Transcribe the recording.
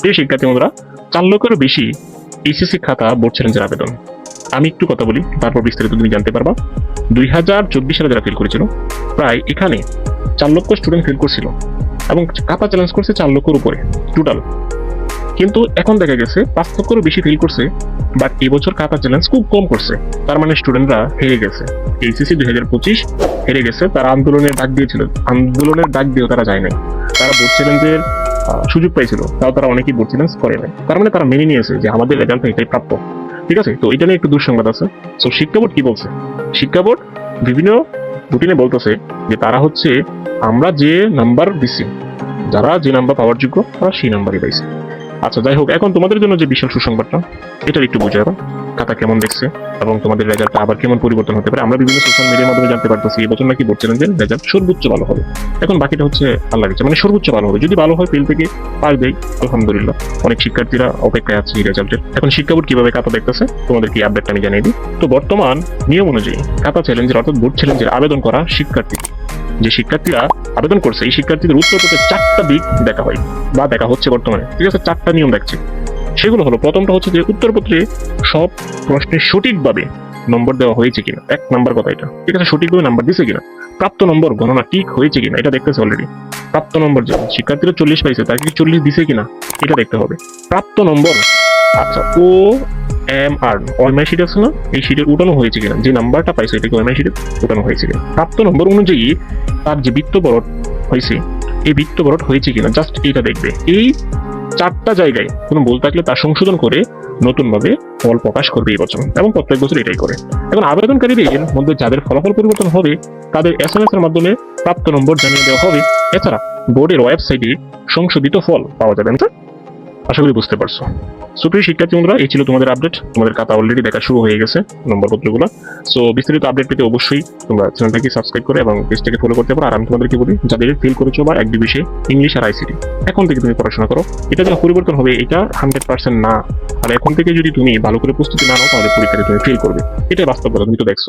প্রিয় শিক্ষার্থী বন্ধুরা, চার লক্ষেরও বেশি এইচএসসি খাতা বোর্ড চ্যালেঞ্জের আবেদন। আমি একটু কথা বলি, তারপর বিস্তারিত তুমি জানতে পারবা। দুই হাজার চব্বিশ সালে যারা ফেল করেছিল, প্রায় এখানে চার লক্ষ স্টুডেন্ট ফেল করছিল এবং খাতা চ্যালেঞ্জ করছে চার লক্ষের উপরে টোটাল কিন্তু এখন দেখা গেছে, পাঁচ লক্ষেরও বেশি ফেল করছে বাট এবছর খাতা চ্যালেঞ্জ খুব কম করছে। তার মানে স্টুডেন্টরা হেরে গেছে। এইচএসসি দুই হাজার পঁচিশ হেরে গেছে, তারা আন্দোলনের ডাক দিয়েছিল। আন্দোলনের ডাক দিয়েও তারা যায় নাই। তারা বোর্ড চ্যালেঞ্জের সুযোগ পাইছিল, তাও তারা অনেকেই চ্যালেঞ্জ করে নাই। তার মানে তারা মেনে নিয়েছে যে আমাদের রেজাল্ট এটাই প্রাপ্য। ঠিক আছে? তো এটা নিয়ে একটু দুঃসংবাদ আছে। তো শিক্ষা বোর্ড কি বলছে? শিক্ষা বোর্ড বিভিন্ন রুটিনে বলতেছে যে তারা হচ্ছে, আমরা যে নাম্বার দিছি, যারা যে নাম্বার পাওয়ার যোগ্য, তারা সেই নাম্বারই পাইছে। আচ্ছা যাই হোক, এখন তোমাদের জন্য যে বিশাল সুসংবাদটা, এটার একটু বুঝে খাতা কেমন দেখছে এবং তোমাদের রেজাল্টটা আবার কেমন পরিবর্তন হতে পারে, আমরা বিভিন্ন সোশ্যাল মিডিয়ার মাধ্যমে জানতে পারতেছি। এবছর নাকি বোর্ড চ্যালেঞ্জের রেজাল্ট সর্বোচ্চ ভালো হবে। এখন বাকিটা হচ্ছে আল্লাহ ইচ্ছা মানে সর্বোচ্চ ভালো হবে। যদি ভালো হয় ফেল থেকে পাস দেয় আলহামদুলিল্লাহ। অনেক শিক্ষার্থীরা অপেক্ষায় আছে এই রেজাল্টের এখন শিক্ষা বোর্ড কীভাবে খাতা দেখতেছে তোমাদের কি আপডেটটা আমি জানিয়ে দিই। তো বর্তমান নিয়ম অনুযায়ী খাতা চ্যালেঞ্জের অর্থাৎ বোর্ড চ্যালেঞ্জের আবেদন করা শিক্ষার্থী। যে শিক্ষার্থীরা আবেদন করছে, এই শিক্ষার্থীদের উত্তরপত্রে চারটা দিক দেখা হয়, বা দেখা হচ্ছে বর্তমানে। ঠিক আছে? চারটা নিয়ম দেখছে। সেগুলো হলো, প্রথমটা হচ্ছে যে উত্তরপত্রে সব প্রশ্নের সঠিকভাবে নম্বর দেওয়া হয়েছে কিনা। এক নাম্বার কথা এটা। ঠিক আছে, সঠিকভাবে নাম্বার দিছে কিনা। প্রাপ্ত নম্বর গণনা ঠিক হয়েছে কিনা, এটা দেখতেছে অলরেডি প্রাপ্ত নম্বর যে শিক্ষার্থীরা চল্লিশ পাইছে, তাকে কি চল্লিশ দিছে কিনা, এটা দেখতে হবে। প্রাপ্ত নম্বর আচ্ছা ও, এম আর ওএমআই শিট আছে না? এই শিটে উঠানো হয়েছে কিনা? যে নাম্বারটা পাইছে এটাকে ওএমআই শিটে উঠানো হয়েছে কিনা? প্রাপ্ত নম্বর অনুযায়ী তার যে বৃত্ত বরট হয়েছে, এই বৃত্ত বরট হয়েছে কিনা, জাস্ট এটা দেখবে। এই চারটা জায়গায় কোনো ভুল থাকলে তা সংশোধন করে নতুনভাবে ফল প্রকাশ করবে এই বছর। এবং প্রত্যেক বছর এটাই করে। এখন আবেদনকারীদের মধ্যে যাদের ফলাফল পরিবর্তন হবে, তাদের এস এম এস এর মাধ্যমে প্রাপ্ত নম্বর জানিয়ে দেওয়া হবে। এছাড়া বোর্ডের ওয়েবসাইটে সংশোধিত ফল পাওয়া যাবে, না আশা করি বুঝতে পারছ। সুপ্রিয় শিক্ষার্থী বন্ধুরা এই ছিল তোমাদের আপডেট। তোমাদের খাতা অলরেডি দেখা শুরু হয়ে গেছে, নম্বরপত্রগুলো। সো বিস্তারিত আপডেট পেতে অবশ্যই তোমরা চ্যানেলটাকে সাবস্ক্রাইব করে এবং পেজটাকে ফলো করতে পারো। আর আমি তোমাদেরকে বলি, যাদের ফিল করেছ বা এক বিষয়ে ইংলিশ আর আইসিটি এখন থেকে তুমি পড়াশোনা করো। এটা যেন পরিবর্তন হবে, এটা হান্ড্রেড পার্সেন্ট না। আর এখন থেকে যদি তুমি ভালো করে প্রস্তুতি না নাও, তাহলে পরীক্ষাতে তুমি ফেল করবে। এটাই বাস্তবতা, তুমি তো দেখছ।